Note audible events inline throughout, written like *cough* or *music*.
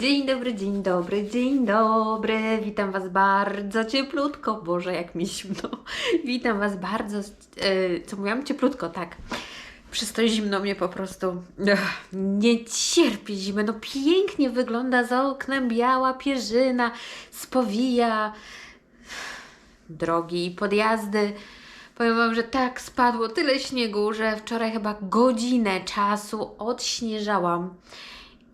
Dzień dobry, dzień dobry, dzień dobry. Witam Was bardzo cieplutko. Boże, jak mi zimno. *laughs* Witam Was bardzo. E, co mówiłam? Cieplutko, tak. Przez to zimno mnie po prostu nie cierpię zimy. No pięknie wygląda za oknem biała pierzyna, spowija drogi i podjazdy. Powiem Wam, że tak spadło tyle śniegu, że wczoraj chyba godzinę czasu odśnieżałam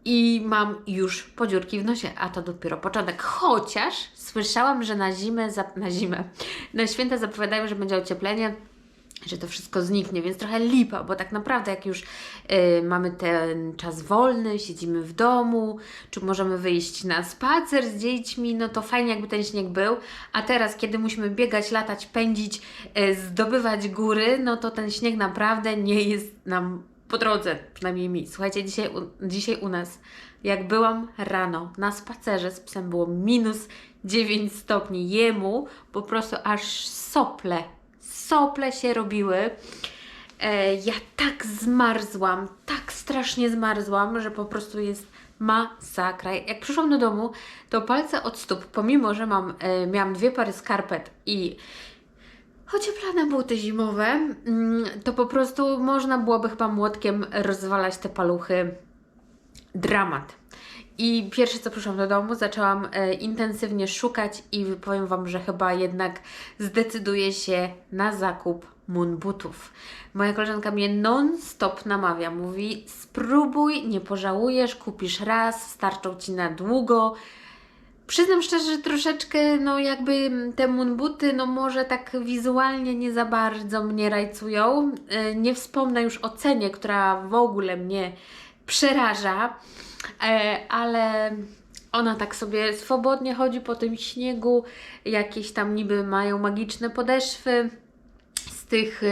i mam już podziurki w nosie, a to dopiero początek. Chociaż słyszałam, że na zimę, na zimę, na święta zapowiadają, że będzie ocieplenie, że to wszystko zniknie, więc trochę lipa, bo tak naprawdę jak już y, mamy ten czas wolny, siedzimy w domu, czy możemy wyjść na spacer z dziećmi, no to fajnie jakby ten śnieg był, a teraz kiedy musimy biegać, latać, pędzić, y, zdobywać góry, no to ten śnieg naprawdę nie jest nam po drodze, przynajmniej mi. Słuchajcie, dzisiaj u, dzisiaj u nas, jak byłam rano na spacerze z psem, było minus 9 stopni. Jemu po prostu aż sople, sople się robiły. E, ja tak zmarzłam, tak strasznie zmarzłam, że po prostu jest masakra. Jak przyszłam do domu, to palce od stóp, pomimo, że mam, e, miałam dwie pary skarpet i ocieplane buty zimowe, mm, to po prostu można byłoby chyba młotkiem rozwalać te paluchy. Dramat. I pierwsze co przyszłam do domu, zaczęłam e, intensywnie szukać i powiem Wam, że chyba jednak zdecyduję się na zakup moonbutów. Moja koleżanka mnie non-stop namawia, mówi spróbuj, nie pożałujesz, kupisz raz, starczą Ci na długo. Przyznam szczerze, że troszeczkę, no jakby te moonbuty, no może tak wizualnie nie za bardzo mnie rajcują. E, Nie wspomnę już o cenie, która w ogóle mnie przeraża, e, ale ona tak sobie swobodnie chodzi po tym śniegu, jakieś tam niby mają magiczne podeszwy z tych, e,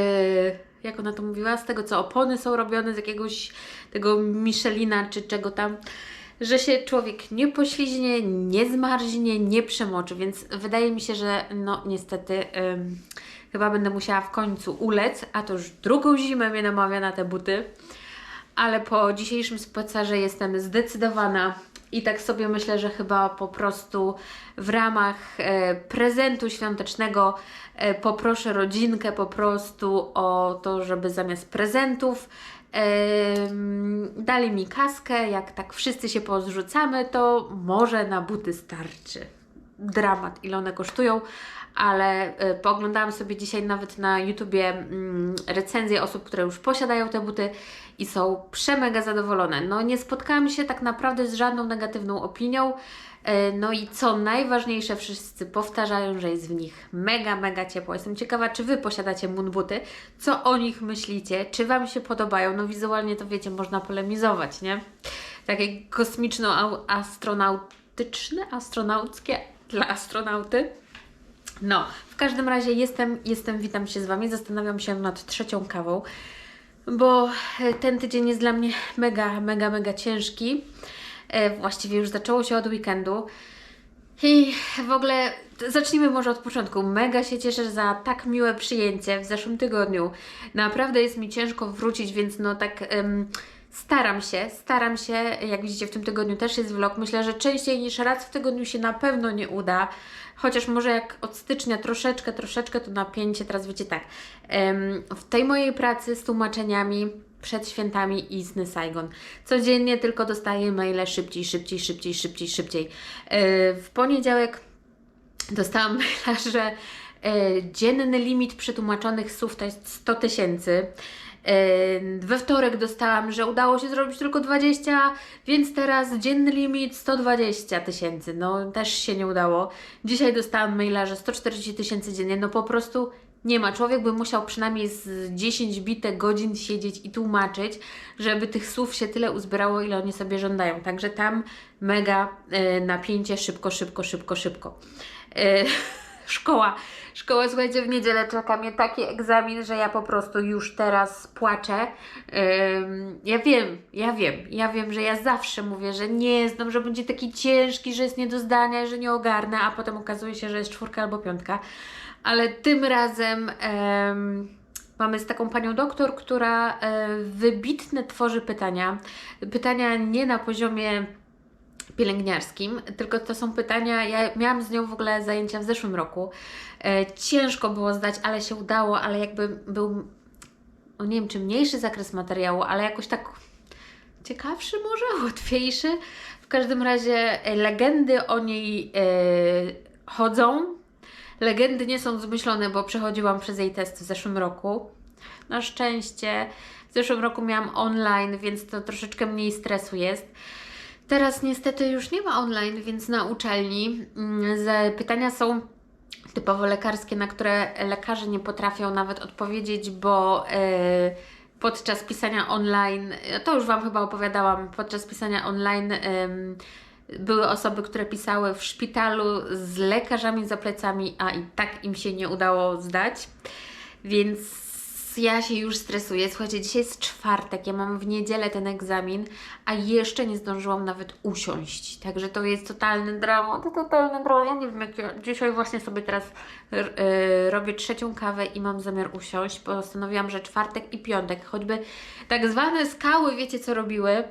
jak ona to mówiła, z tego co opony są robione, z jakiegoś tego Michelina czy czego tam że się człowiek nie pośliźnie, nie zmarznie, nie przemoczy, więc wydaje mi się, że no niestety chyba będę musiała w końcu ulec, a to już drugą zimę mnie namawia na te buty, ale po dzisiejszym spacerze jestem zdecydowana i tak sobie myślę, że chyba po prostu w ramach e, prezentu świątecznego e, poproszę rodzinkę po prostu o to, żeby zamiast prezentów dali mi kaskę. Jak tak wszyscy się pozrzucamy, to może na buty starczy. Dramat, ile one kosztują, ale e, pooglądałam sobie dzisiaj nawet na YouTubie mm, recenzje osób, które już posiadają te buty i są przemega zadowolone. No nie spotkałam się tak naprawdę z żadną negatywną opinią. E, No i co najważniejsze, wszyscy powtarzają, że jest w nich mega, mega ciepło. Jestem ciekawa, czy Wy posiadacie moonbuty, co o nich myślicie, czy Wam się podobają. No wizualnie to wiecie, można polemizować, nie? Takie kosmiczno-astronautyczne, astronauckie dla astronauty. No, w każdym razie jestem, jestem, witam się z Wami, zastanawiam się nad trzecią kawą, bo e, ten tydzień jest dla mnie mega, mega, mega ciężki. E, Właściwie już zaczęło się od weekendu. I w ogóle zacznijmy może od początku. Mega się cieszę za tak miłe przyjęcie w zeszłym tygodniu. Naprawdę jest mi ciężko wrócić, więc no tak em, staram się, staram się. Jak widzicie, w tym tygodniu też jest vlog. Myślę, że częściej niż raz w tygodniu się na pewno nie uda. Chociaż może jak od stycznia troszeczkę, troszeczkę to napięcie, teraz wiecie tak, w tej mojej pracy z tłumaczeniami przed świętami i z Saigon. Codziennie tylko dostaję maile szybciej, szybciej, szybciej, szybciej, szybciej. E, W poniedziałek dostałam *laughs* maila, że e, dzienny limit przetłumaczonych słów to jest 100 tysięcy. We wtorek dostałam, że udało się zrobić tylko 20, więc teraz dzienny limit 120 tysięcy. No też się nie udało. Dzisiaj dostałam maila, że 140 tysięcy dziennie. No po prostu nie ma. Człowiek by musiał przynajmniej z 10 bite godzin siedzieć i tłumaczyć, żeby tych słów się tyle uzbierało, ile oni sobie żądają. Także tam mega e, napięcie, szybko, szybko, szybko, szybko. E, *laughs* szkoła. Szkoła, słuchajcie, w niedzielę czeka mnie taki egzamin, że ja po prostu już teraz płaczę. Ym, ja wiem, ja wiem, ja wiem, że ja zawsze mówię, że nie znam, że będzie taki ciężki, że jest nie do zdania, że nie ogarnę, a potem okazuje się, że jest czwórka albo piątka. Ale tym razem em, mamy z taką panią doktor, która e, wybitne tworzy pytania. Pytania nie na poziomie pielęgniarskim, tylko to są pytania, ja miałam z nią w ogóle zajęcia w zeszłym roku. E, ciężko było zdać, ale się udało, ale jakby był, no nie wiem czy mniejszy zakres materiału, ale jakoś tak ciekawszy może, *laughs* łatwiejszy. W każdym razie e, legendy o niej e, chodzą. Legendy nie są zmyślone, bo przechodziłam przez jej test w zeszłym roku. Na szczęście w zeszłym roku miałam online, więc to troszeczkę mniej stresu jest. Teraz niestety już nie ma online, więc na uczelni mm, pytania są typowo lekarskie, na które lekarze nie potrafią nawet odpowiedzieć, bo e, podczas pisania online, to już Wam chyba opowiadałam, podczas pisania online były osoby, które pisały w szpitalu z lekarzami za plecami, a i tak im się nie udało zdać. Więc ja się już stresuję. Słuchajcie, dzisiaj jest czwartek, ja mam w niedzielę ten egzamin, a jeszcze nie zdążyłam nawet usiąść. Także to jest totalny dramat, to totalny dramat. Ja nie wiem, jak ja dzisiaj właśnie sobie teraz r- y, robię trzecią kawę i mam zamiar usiąść. Postanowiłam, że czwartek i piątek, choćby tak zwane skały, wiecie co robiły,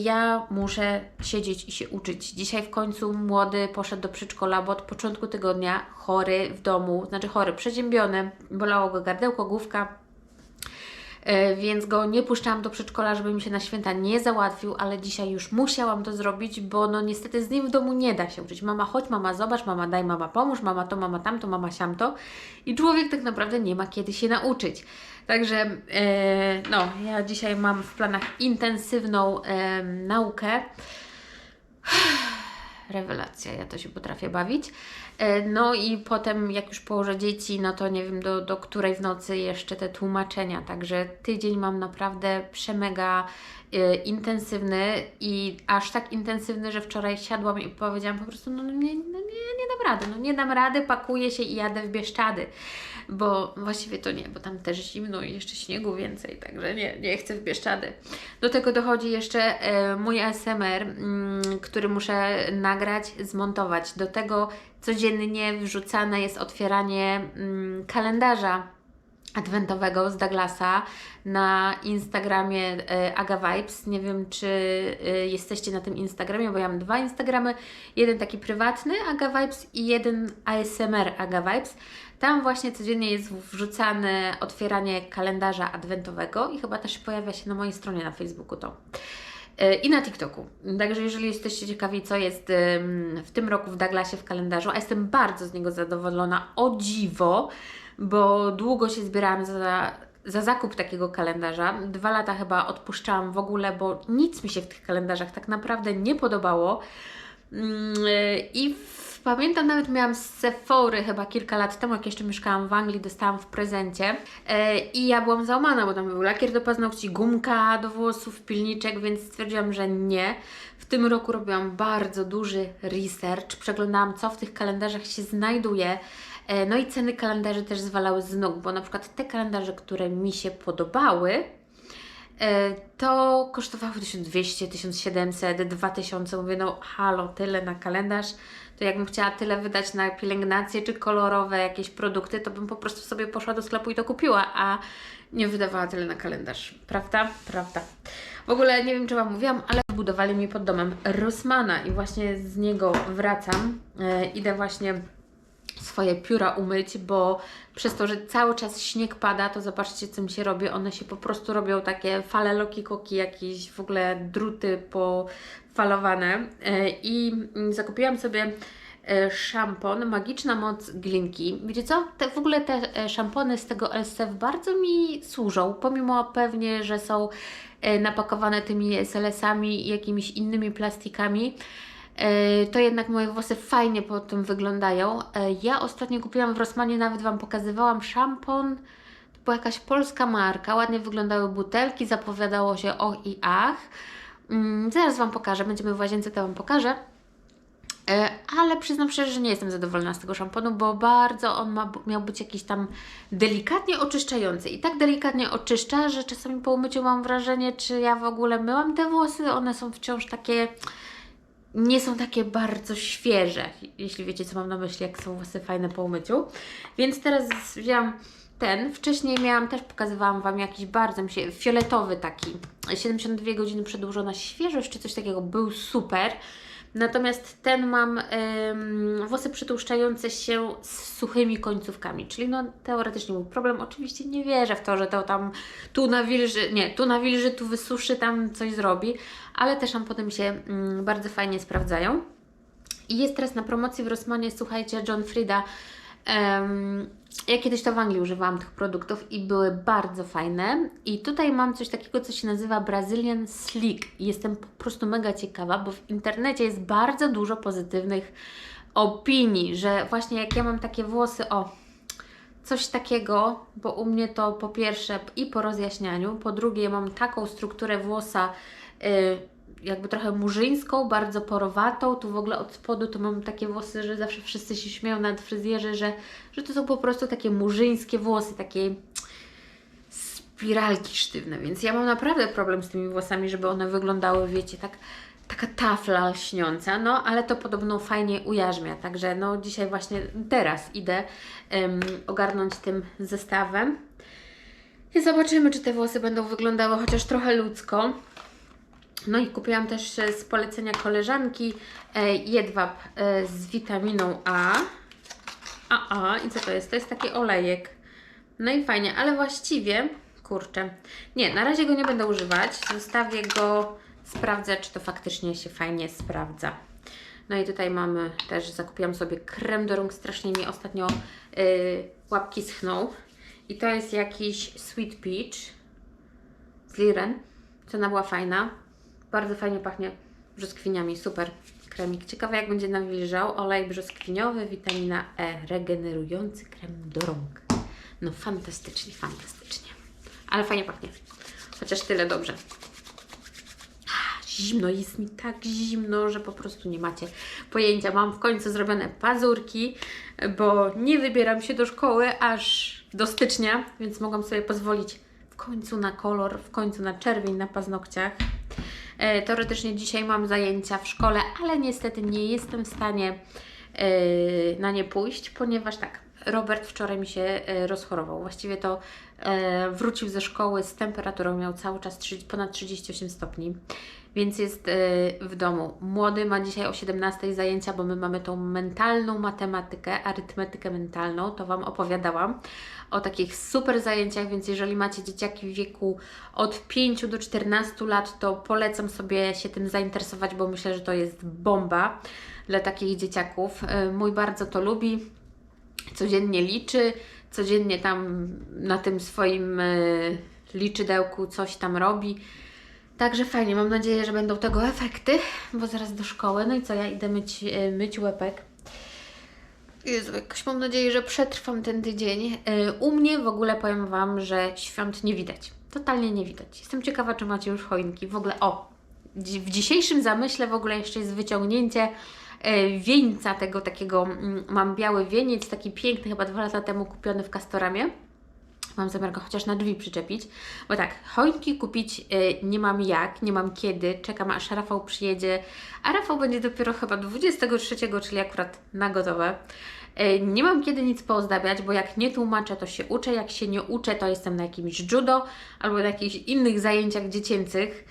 ja muszę siedzieć i się uczyć. Dzisiaj w końcu młody poszedł do przedszkola, bo od początku tygodnia chory w domu, znaczy chory, przeziębiony, bolało go gardełko, główka, E, więc go nie puszczałam do przedszkola, żeby mi się na święta nie załatwił, ale dzisiaj już musiałam to zrobić, bo no niestety z nim w domu nie da się uczyć. Mama chodź, mama zobacz, mama daj, mama pomóż, mama to, mama tamto, mama siamto i człowiek tak naprawdę nie ma kiedy się nauczyć. Także e, no, ja dzisiaj mam w planach intensywną e, naukę. Rewelacja, ja to się potrafię bawić. E, No i potem, jak już położę dzieci, no to nie wiem do, do której w nocy jeszcze te tłumaczenia. Także tydzień mam naprawdę przemega e, intensywny i aż tak intensywny, że wczoraj siadłam i powiedziałam po prostu, no, no, nie, no nie, nie dam rady, no nie dam rady, pakuję się i jadę w Bieszczady. Bo właściwie to nie, bo tam też zimno i jeszcze śniegu więcej, także nie, nie chcę w Bieszczady. Do tego dochodzi jeszcze e, mój ASMR, mm, który muszę nagrać, zmontować. Do tego codziennie wrzucane jest otwieranie mm, kalendarza adwentowego z Douglasa na Instagramie e, Aga Vibes. Nie wiem, czy e, jesteście na tym Instagramie, bo ja mam dwa Instagramy. Jeden taki prywatny Aga Vibes i jeden ASMR Aga Vibes. Tam właśnie codziennie jest wrzucane otwieranie kalendarza adwentowego i chyba też pojawia się na mojej stronie na Facebooku to. E, I na TikToku. Także jeżeli jesteście ciekawi, co jest w tym roku w Douglasie w kalendarzu, a jestem bardzo z niego zadowolona, o dziwo, bo długo się zbierałam za, za zakup takiego kalendarza. Dwa lata chyba odpuszczałam w ogóle, bo nic mi się w tych kalendarzach tak naprawdę nie podobało. Mm, I w, pamiętam, nawet miałam z Sephory chyba kilka lat temu, jak jeszcze mieszkałam w Anglii, dostałam w prezencie. E, I ja byłam załamana, bo tam był lakier do paznokci, gumka do włosów, pilniczek, więc stwierdziłam, że nie. W tym roku robiłam bardzo duży research, przeglądałam, co w tych kalendarzach się znajduje. E, No i ceny kalendarzy też zwalały z nóg, bo na przykład te kalendarze, które mi się podobały, E, to kosztowało 1200, 1700, 2000. Mówię, no halo, tyle na kalendarz. To jakbym chciała tyle wydać na pielęgnację czy kolorowe jakieś produkty, to bym po prostu sobie poszła do sklepu i to kupiła, a nie wydawała tyle na kalendarz. Prawda? Prawda. W ogóle nie wiem, czy Wam mówiłam, ale budowali mi pod domem Rossmana i właśnie z niego wracam. E, idę właśnie swoje pióra umyć, bo przez to, że cały czas śnieg pada, to zobaczcie, co mi się robi. One się po prostu robią takie fale loki koki, jakieś w ogóle druty pofalowane. E, I zakupiłam sobie e, szampon Magiczna Moc Glinki. Wiecie co? Te, w ogóle te e, szampony z tego LSF bardzo mi służą, pomimo pewnie, że są napakowane tymi SLS-ami i jakimiś innymi plastikami. E, to jednak moje włosy fajnie po tym wyglądają. E, Ja ostatnio kupiłam w Rossmanie, nawet Wam pokazywałam szampon. To była jakaś polska marka, ładnie wyglądały butelki, zapowiadało się och i ach. Mm, Zaraz Wam pokażę, będziemy w łazience, to Wam pokażę. E, Ale przyznam szczerze, że nie jestem zadowolona z tego szamponu, bo bardzo on ma, miał być jakiś tam delikatnie oczyszczający. I tak delikatnie oczyszcza, że czasami po umyciu mam wrażenie, czy ja w ogóle myłam te włosy. One są wciąż takie nie są takie bardzo świeże, jeśli wiecie, co mam na myśli, jak są włosy fajne po umyciu. Więc teraz wzięłam ten. Wcześniej miałam, też pokazywałam Wam jakiś bardzo mi się, fioletowy taki, 72 godziny przedłużona świeżość, czy coś takiego, był super. Natomiast ten mam em, włosy przytłuszczające się z suchymi końcówkami, czyli no teoretycznie był problem. Oczywiście nie wierzę w to, że to tam tu nawilży, nie, tu nawilży, tu wysuszy, tam coś zrobi, ale te szampony mi się mm, bardzo fajnie sprawdzają. I jest teraz na promocji w Rossmanie, słuchajcie, John Frida. Ja kiedyś to w Anglii używałam tych produktów i były bardzo fajne. I tutaj mam coś takiego, co się nazywa Brazilian Slick. Jestem po prostu mega ciekawa, bo w internecie jest bardzo dużo pozytywnych opinii, że właśnie jak ja mam takie włosy, o, coś takiego, bo u mnie to po pierwsze i po rozjaśnianiu, po drugie mam taką strukturę włosa, y, jakby trochę murzyńską, bardzo porowatą. Tu w ogóle od spodu to mam takie włosy, że zawsze wszyscy się śmieją nad fryzjerzy, że, że to są po prostu takie murzyńskie włosy, takie spiralki sztywne, więc ja mam naprawdę problem z tymi włosami, żeby one wyglądały, wiecie, tak taka tafla lśniąca, no ale to podobno fajnie ujarzmia, także no dzisiaj właśnie teraz idę ogarnąć tym zestawem i zobaczymy, czy te włosy będą wyglądały chociaż trochę ludzko. No i kupiłam też e, z polecenia koleżanki e, jedwab e, z witaminą A. A, a, i co to jest? To jest taki olejek. No i fajnie, ale właściwie, kurczę, nie, na razie go nie będę używać. Zostawię go, sprawdzę, czy to faktycznie się fajnie sprawdza. No i tutaj mamy też, zakupiłam sobie krem do rąk, strasznie mi ostatnio yy, łapki schną. I to jest jakiś Sweet Peach z Liren. Cena była fajna. Bardzo fajnie pachnie brzoskwiniami. Super kremik. Ciekawe jak będzie nawilżał. Olej brzoskwiniowy, witamina E, regenerujący krem do rąk. No fantastycznie, fantastycznie. Ale fajnie pachnie. Chociaż tyle dobrze. Zimno, jest mi tak zimno, że po prostu nie macie pojęcia. Mam w końcu zrobione pazurki, bo nie wybieram się do szkoły aż do stycznia, więc mogłam sobie pozwolić w końcu na kolor, w końcu na czerwień na paznokciach. E, Teoretycznie dzisiaj mam zajęcia w szkole, ale niestety nie jestem w stanie e, na nie pójść, ponieważ tak, Robert wczoraj mi się e, rozchorował. Właściwie to wrócił ze szkoły z temperaturą, miał cały czas 3, ponad 38 stopni, więc jest e, w domu. Młody ma dzisiaj o 17 zajęcia, bo my mamy tą mentalną matematykę, arytmetykę mentalną, to Wam opowiadałam o takich super zajęciach, więc jeżeli macie dzieciaki w wieku od 5 do 14 lat, to polecam sobie się tym zainteresować, bo myślę, że to jest bomba dla takich dzieciaków. E, Mój bardzo to lubi codziennie liczy, codziennie tam na tym swoim y, liczydełku coś tam robi. Także fajnie, mam nadzieję, że będą tego efekty, bo zaraz do szkoły. No i co, ja idę myć, y, myć łepek. Jezu, jakoś mam nadzieję, że przetrwam ten tydzień. Y, U mnie w ogóle powiem Wam, że świąt nie widać. Totalnie nie widać. Jestem ciekawa, czy macie już choinki. W ogóle, o, w dzisiejszym zamyśle w ogóle jeszcze jest wyciągnięcie e, wieńca tego takiego, mm, mam biały wieniec, taki piękny, chyba dwa lata temu kupiony w Castoramie. Mam zamiar go chociaż na drzwi przyczepić, bo tak, choinki kupić e, nie mam jak, nie mam kiedy, czekam aż Rafał przyjedzie, a Rafał będzie dopiero chyba 23, czyli akurat na gotowe. E, Nie mam kiedy nic poozdabiać, bo jak nie tłumaczę, to się uczę, jak się nie uczę, to jestem na jakimś judo albo na jakichś innych zajęciach dziecięcych,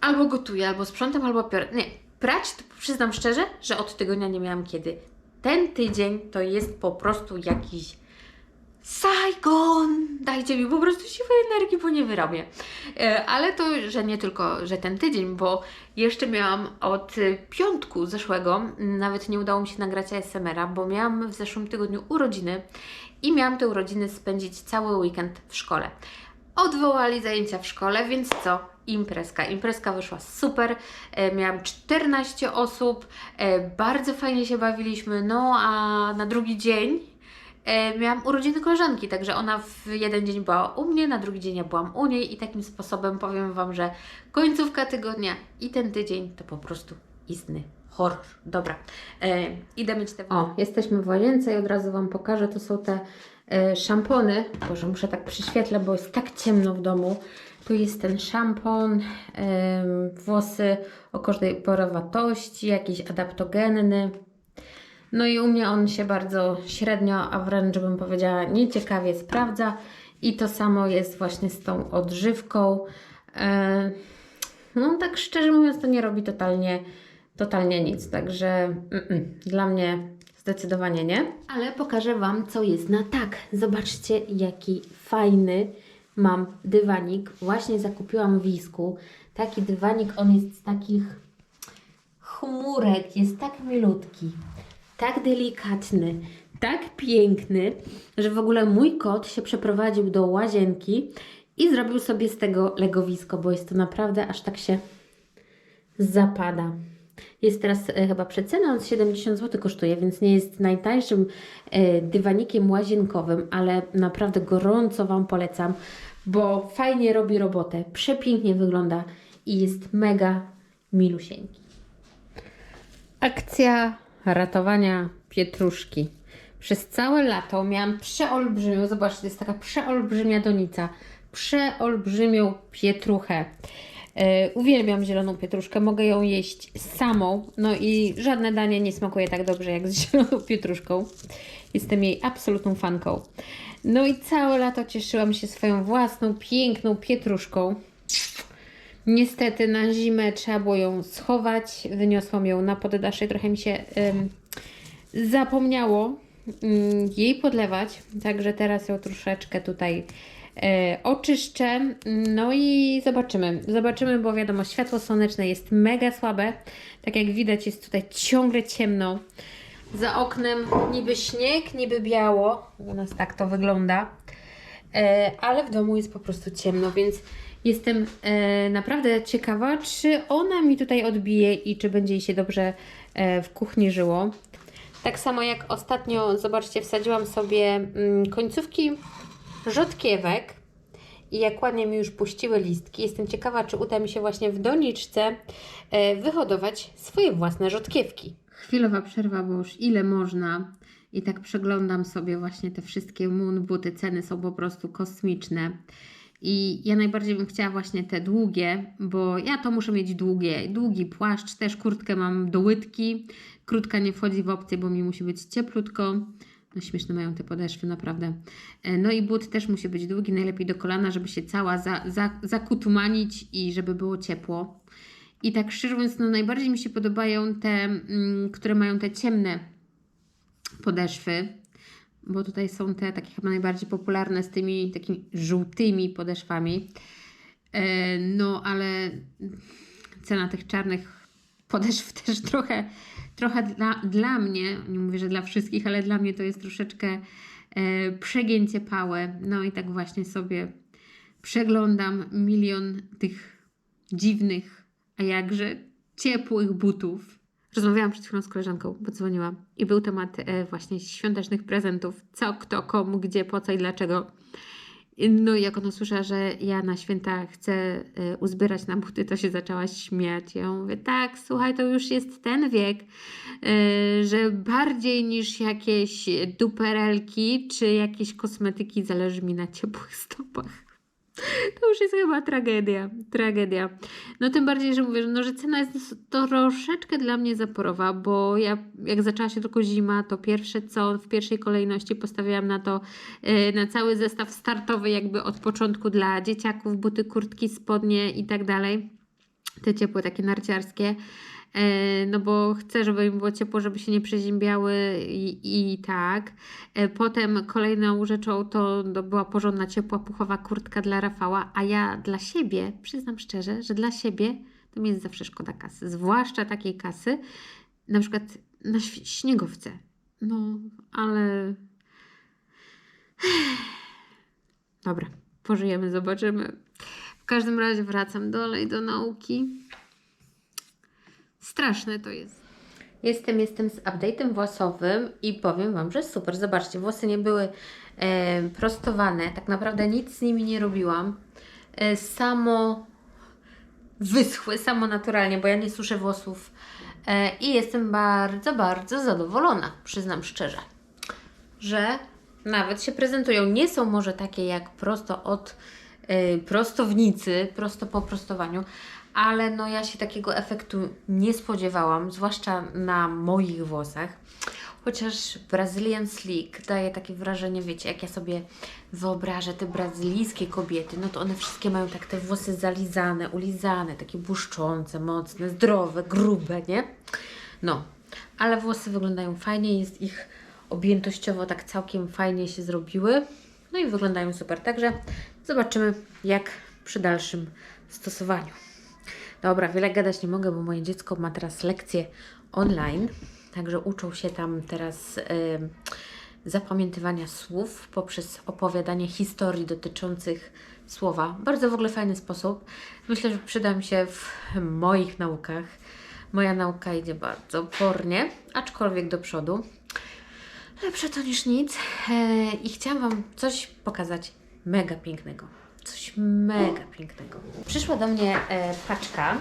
albo gotuję, albo sprzątam, albo piorę. Nie, prać, to przyznam szczerze, że od tygodnia nie miałam kiedy. Ten tydzień to jest po prostu jakiś Saigon! Dajcie mi po prostu siłę energii, bo nie wyrobię. E, Ale to, że nie tylko, że ten tydzień, bo jeszcze miałam od piątku zeszłego, nawet nie udało mi się nagrać ASMR-a, bo miałam w zeszłym tygodniu urodziny i miałam te urodziny spędzić cały weekend w szkole. Odwołali zajęcia w szkole, więc co? Imprezka. Imprezka wyszła super. E, miałam 14 osób, e, bardzo fajnie się bawiliśmy. No a na drugi dzień miałam urodziny koleżanki, także ona w jeden dzień była u mnie, na drugi dzień ja byłam u niej i takim sposobem powiem Wam, że końcówka tygodnia i ten tydzień to po prostu istny horror. Dobra, e, idę mieć te... O, jesteśmy w łazience i od razu Wam pokażę, to są te e, szampony. Boże, muszę tak przyświetlę, bo jest tak ciemno w domu. Tu jest ten szampon, em, włosy o każdej porowatości, jakiś adaptogenny. No i u mnie on się bardzo średnio, a wręcz bym powiedziała nieciekawie sprawdza. I to samo jest właśnie z tą odżywką. E, No tak szczerze mówiąc, to nie robi totalnie totalnie nic. Także mm-mm, dla mnie zdecydowanie nie. Ale pokażę Wam, co jest na tak. Zobaczcie, jaki fajny mam dywanik. Właśnie zakupiłam w Wisku. Taki dywanik, on jest z takich chmurek, jest tak milutki, tak delikatny, tak piękny, że w ogóle mój kot się przeprowadził do łazienki i zrobił sobie z tego legowisko, bo jest to naprawdę aż tak się zapada. Jest teraz e, chyba przecena, on 70 zł kosztuje, więc nie jest najtańszym e, dywanikiem łazienkowym, ale naprawdę gorąco Wam polecam, bo fajnie robi robotę, przepięknie wygląda i jest mega milusieńki. Akcja ratowania pietruszki. Przez całe lato miałam przeolbrzymią, zobaczcie, to jest taka przeolbrzymia donica, przeolbrzymią pietruchę. E, uwielbiam zieloną pietruszkę, mogę ją jeść samą, no i żadne danie nie smakuje tak dobrze jak z *laughs* zieloną pietruszką. Jestem jej absolutną fanką. No i całe lato cieszyłam się swoją własną, piękną pietruszką. Niestety na zimę trzeba było ją schować. Wyniosłam ją na poddasze. Trochę mi się zapomniało ym, jej podlewać. Także teraz ją troszeczkę tutaj e, oczyszczę. No i zobaczymy. Zobaczymy, bo wiadomo, światło słoneczne jest mega słabe. Tak jak widać, jest tutaj ciągle ciemno. Za oknem niby śnieg, niby biało. U nas tak to wygląda. E, ale w domu jest po prostu ciemno, więc jestem e, naprawdę ciekawa, czy ona mi tutaj odbije i czy będzie jej się dobrze e, w kuchni żyło. Tak samo jak ostatnio, zobaczcie, wsadziłam sobie mm, końcówki rzodkiewek i jak ładnie mi już puściły listki. Jestem ciekawa, czy uda mi się właśnie w doniczce e, wyhodować swoje własne rzodkiewki. Chwilowa przerwa, bo już ile można. I tak przeglądam sobie właśnie te wszystkie moonbuty. Ceny są po prostu kosmiczne. I ja najbardziej bym chciała właśnie te długie, bo ja to muszę mieć długie. Długi płaszcz, też kurtkę mam do łydki. Krótka nie wchodzi w opcję, bo mi musi być cieplutko. No śmieszne mają te podeszwy, naprawdę. E, No i but też musi być długi, najlepiej do kolana, żeby się cała za, za, zakutumanić i żeby było ciepło. I tak szczerze mówiąc, no najbardziej mi się podobają te, mm, które mają te ciemne podeszwy, bo tutaj są te takie chyba najbardziej popularne z tymi takimi żółtymi podeszwami. E, No, ale cena tych czarnych podeszw *laughs* też trochę, trochę dla, dla mnie, nie mówię, że dla wszystkich, ale dla mnie to jest troszeczkę e, przegięcie pałe. No i tak właśnie sobie przeglądam milion tych dziwnych, a jakże ciepłych butów. Rozmawiałam przed chwilą z koleżanką, bo dzwoniła i był temat e, właśnie świątecznych prezentów. Co, kto, komu, gdzie, po co i dlaczego. No i jak ona słyszała, że ja na święta chcę e, uzbierać na buty, to się zaczęła śmiać. Ja mówię, tak, słuchaj, to już jest ten wiek, e, że bardziej niż jakieś duperelki czy jakieś kosmetyki zależy mi na ciepłych stopach. To już jest chyba tragedia, tragedia. No tym bardziej, że mówię, no, że cena jest troszeczkę dla mnie zaporowa, bo ja jak zaczęła się tylko zima, to pierwsze co w pierwszej kolejności postawiłam na to, e, na cały zestaw startowy jakby od początku dla dzieciaków, buty, kurtki, spodnie i tak dalej. Te ciepłe, takie narciarskie. E, No bo chcę, żeby im było ciepło, żeby się nie przeziębiały i, i tak. E, Potem kolejną rzeczą to, była porządna, ciepła, puchowa kurtka dla Rafała, a ja dla siebie, przyznam szczerze, że dla siebie to mi jest zawsze szkoda kasy. Zwłaszcza takiej kasy, na przykład na śniegowce. No, ale... Dobra, pożyjemy, zobaczymy. W każdym razie wracam dalej do nauki. Straszne to jest. Jestem, jestem z update'em włosowym i powiem Wam, że super. Zobaczcie, włosy nie były e, prostowane. Tak naprawdę nic z nimi nie robiłam. E, samo wyschły, samo naturalnie, bo ja nie suszę włosów. E, I jestem bardzo, bardzo zadowolona, przyznam szczerze, że nawet się prezentują. Nie są może takie jak prosto od e, prostownicy, prosto po prostowaniu, ale no ja się takiego efektu nie spodziewałam, zwłaszcza na moich włosach. Chociaż Brazilian Sleek daje takie wrażenie, wiecie, jak ja sobie wyobrażę te brazylijskie kobiety, no to one wszystkie mają tak te włosy zalizane, ulizane, takie błyszczące, mocne, zdrowe, grube, nie? No, ale włosy wyglądają fajnie, jest ich objętościowo tak całkiem fajnie się zrobiły. No i wyglądają super. Także zobaczymy, jak przy dalszym stosowaniu. Dobra, wiele gadać nie mogę, bo moje dziecko ma teraz lekcje online. Także uczą się tam teraz y, zapamiętywania słów poprzez opowiadanie historii dotyczących słowa. Bardzo w ogóle fajny sposób. Myślę, że przyda mi się w moich naukach. Moja nauka idzie bardzo pornie, aczkolwiek do przodu. Lepsze to niż nic. E, I chciałam Wam coś pokazać mega pięknego. Coś mega pięknego. Przyszła do mnie e, paczka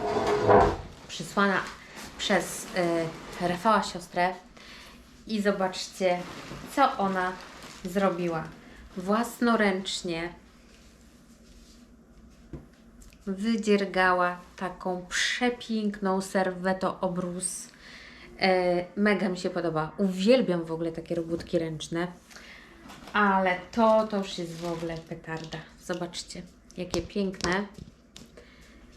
przysłana przez e, Rafała siostrę i zobaczcie, co ona zrobiła. Własnoręcznie wydziergała taką przepiękną serwetę obrus. E, mega mi się podoba. Uwielbiam w ogóle takie robótki ręczne. Ale to, to już jest w ogóle petarda. Zobaczcie, jakie piękne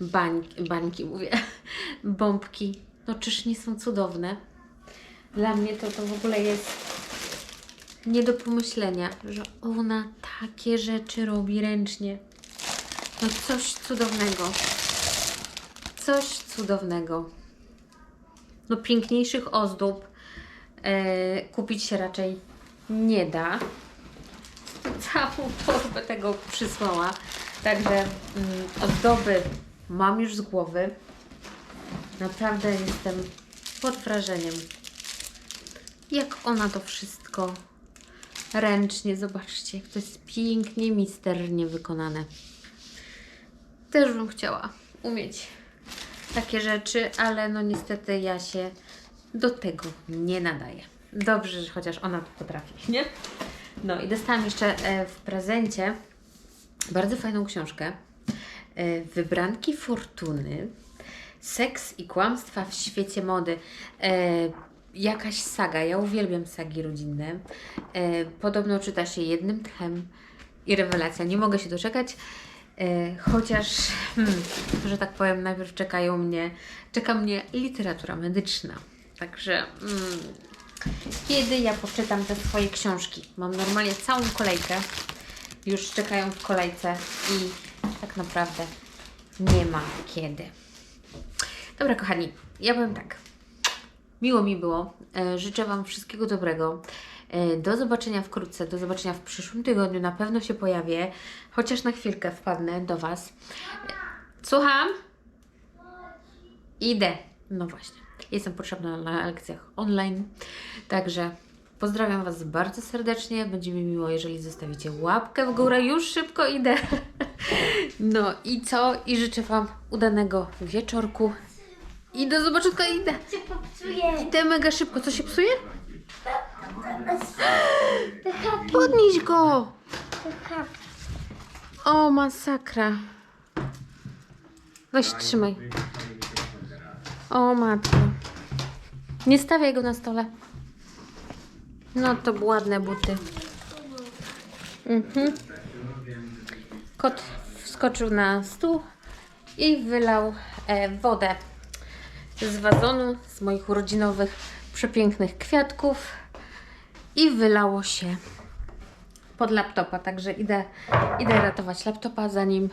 bańki, bańki mówię, *laughs* bombki. No czyż nie są cudowne? Dla mnie to, to w ogóle jest nie do pomyślenia, że ona takie rzeczy robi ręcznie. No coś cudownego. Coś cudownego. No piękniejszych ozdób e, kupić się raczej nie da. Całą torbę tego przysłała. Także mm, ozdoby mam już z głowy. Naprawdę jestem pod wrażeniem. Jak ona to wszystko ręcznie, zobaczcie, jak to jest pięknie, misternie wykonane. Też bym chciała umieć takie rzeczy, ale no niestety ja się do tego nie nadaję. Dobrze, że chociaż ona to potrafi, nie? No i dostałam jeszcze e, w prezencie bardzo fajną książkę. E, Wybranki Fortuny. Seks i kłamstwa w świecie mody. E, jakaś saga. Ja uwielbiam sagi rodzinne. Podobno czyta się jednym tchem i rewelacja. Nie mogę się doczekać. Chociaż, hmm, że tak powiem, najpierw czekają mnie, czeka mnie literatura medyczna. Także mm, kiedy ja poczytam te swoje książki? Mam normalnie całą kolejkę. Już czekają w kolejce i tak naprawdę nie ma kiedy. Dobra, kochani, ja powiem tak. Miło mi było. E, Życzę Wam wszystkiego dobrego. E, Do zobaczenia wkrótce, do zobaczenia w przyszłym tygodniu. Na pewno się pojawię, chociaż na chwilkę wpadnę do Was. E, Słucham? Idę. No właśnie. Jestem potrzebna na lekcjach online. Także pozdrawiam Was bardzo serdecznie. Będzie mi miło, jeżeli zostawicie łapkę w górę. Już szybko idę. *laughs* No i co? I życzę Wam udanego wieczorku. I do zobaczenia. Idę. Idę mega szybko. Co się psuje? Podnieś go! O, masakra. Weź, trzymaj. O, matko. Nie stawiaj go na stole. No to ładne buty. Mhm. Kot wskoczył na stół i wylał e, wodę z wazonu, z moich urodzinowych przepięknych kwiatków i wylało się pod laptopa. Także idę, idę ratować laptopa, zanim